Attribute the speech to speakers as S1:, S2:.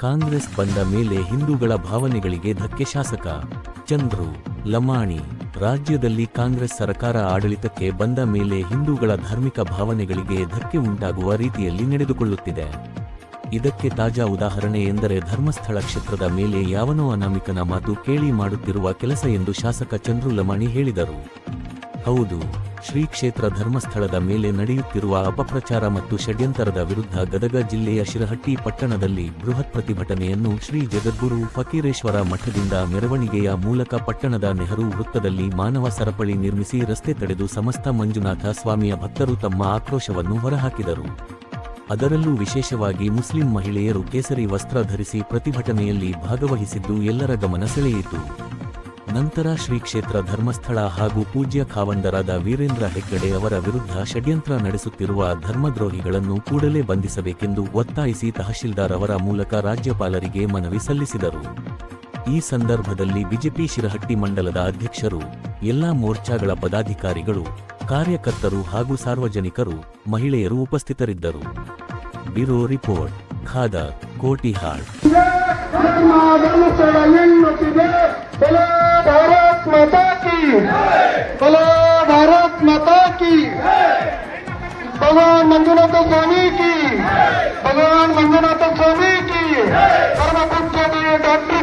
S1: ಕಾಂಗ್ರೆಸ್ ಬಂದ ಮೇಲೆ ಹಿಂದೂಗಳ ಭಾವನೆಗಳಿಗೆ ಧಕ್ಕೆ ಶಾಸಕ ಚಂದ್ರು ಲಮಾಣಿ. ರಾಜ್ಯದಲ್ಲಿ ಕಾಂಗ್ರೆಸ್ ಸರ್ಕಾರ ಆಡಳಿತಕ್ಕೆ ಬಂದ ಮೇಲೆ ಹಿಂದೂಗಳ ಧಾರ್ಮಿಕ ಭಾವನೆಗಳಿಗೆ ಧಕ್ಕೆ ಉಂಟಾಗುವ ರೀತಿಯಲ್ಲಿ ನಡೆದುಕೊಳ್ಳುತ್ತಿದೆ. ಇದಕ್ಕೆ ತಾಜಾ ಉದಾಹರಣೆ ಎಂದರೆ ಧರ್ಮಸ್ಥಳ ಕ್ಷೇತ್ರದ ಮೇಲೆ ಯಾವನೋ ಅನಾಮಿಕನ ಮಾತು ಕೇಳಿ ಮಾಡುತ್ತಿರುವ ಕೆಲಸ ಎಂದು ಶಾಸಕ ಚಂದ್ರು ಲಮಾಣಿ ಹೇಳಿದರು. ಹೌದು. ಶ್ರೀ ಕ್ಷೇತ್ರ ಧರ್ಮಸ್ಥಳದ ಮೇಲೆ ನಡೆಯುತ್ತಿರುವ ಅಪಪ್ರಚಾರ ಮತ್ತು ಷಡ್ಯಂತರದ ವಿರುದ್ಧ ಗದಗ ಜಿಲ್ಲೆಯ ಶಿರಹಟ್ಟಿ ಪಟ್ಟಣದಲ್ಲಿ ಬೃಹತ್ ಪ್ರತಿಭಟನೆಯನ್ನು ಶ್ರೀ ಜಗದ್ಗುರು ಫಕೀರೇಶ್ವರ ಮಠದಿಂದ ಮೆರವಣಿಗೆಯ ಮೂಲಕ ಪಟ್ಟಣದ ನೆಹರು ವೃತ್ತದಲ್ಲಿ ಮಾನವ ಸರಪಳಿ ನಿರ್ಮಿಸಿ ರಸ್ತೆ ತಡೆದು ಸಮಸ್ತ ಮಂಜುನಾಥ ಸ್ವಾಮಿಯ ಭಕ್ತರು ತಮ್ಮ ಆಕ್ರೋಶವನ್ನು ಹೊರಹಾಕಿದರು. ಅದರಲ್ಲೂ ವಿಶೇಷವಾಗಿ ಮುಸ್ಲಿಂ ಮಹಿಳೆಯರು ಕೇಸರಿ ವಸ್ತ್ರ ಧರಿಸಿ ಪ್ರತಿಭಟನೆಯಲ್ಲಿ ಭಾಗವಹಿಸಿದ್ದು ಎಲ್ಲರ ಗಮನ ಸೆಳೆಯಿತು. ನಂತರ ಶ್ರೀ ಕ್ಷೇತ್ರ ಧರ್ಮಸ್ಥಳ ಹಾಗೂ ಪೂಜ್ಯ ಖಾವಂದರಾದ ವೀರೇಂದ್ರ ಹೆಗ್ಗಡೆ ಅವರ ವಿರುದ್ಧ ಷಡ್ಯಂತ್ರ ನಡೆಸುತ್ತಿರುವ ಧರ್ಮದ್ರೋಹಿಗಳನ್ನು ಕೂಡಲೇ ಬಂಧಿಸಬೇಕೆಂದು ಒತ್ತಾಯಿಸಿ ತಹಶೀಲ್ದಾರ್ ಅವರ ಮೂಲಕ ರಾಜ್ಯಪಾಲರಿಗೆ ಮನವಿ ಸಲ್ಲಿಸಿದರು. ಈ ಸಂದರ್ಭದಲ್ಲಿ ಬಿಜೆಪಿ ಶಿರಹಟ್ಟಿ ಮಂಡಲದ ಅಧ್ಯಕ್ಷರು, ಎಲ್ಲಾ ಮೋರ್ಚಾಗಳ ಪದಾಧಿಕಾರಿಗಳು, ಕಾರ್ಯಕರ್ತರು ಹಾಗೂ ಸಾರ್ವಜನಿಕರು, ಮಹಿಳೆಯರು ಉಪಸ್ಥಿತರಿದ್ದರು. Bureau report, Khadar, Kotihal.
S2: माता की। बोलो, भारत माता की। भगवान मंजुनाथ स्वामी की। भगवान मंजुनाथ स्वामी की। कर्मपुत्र डॉक्टर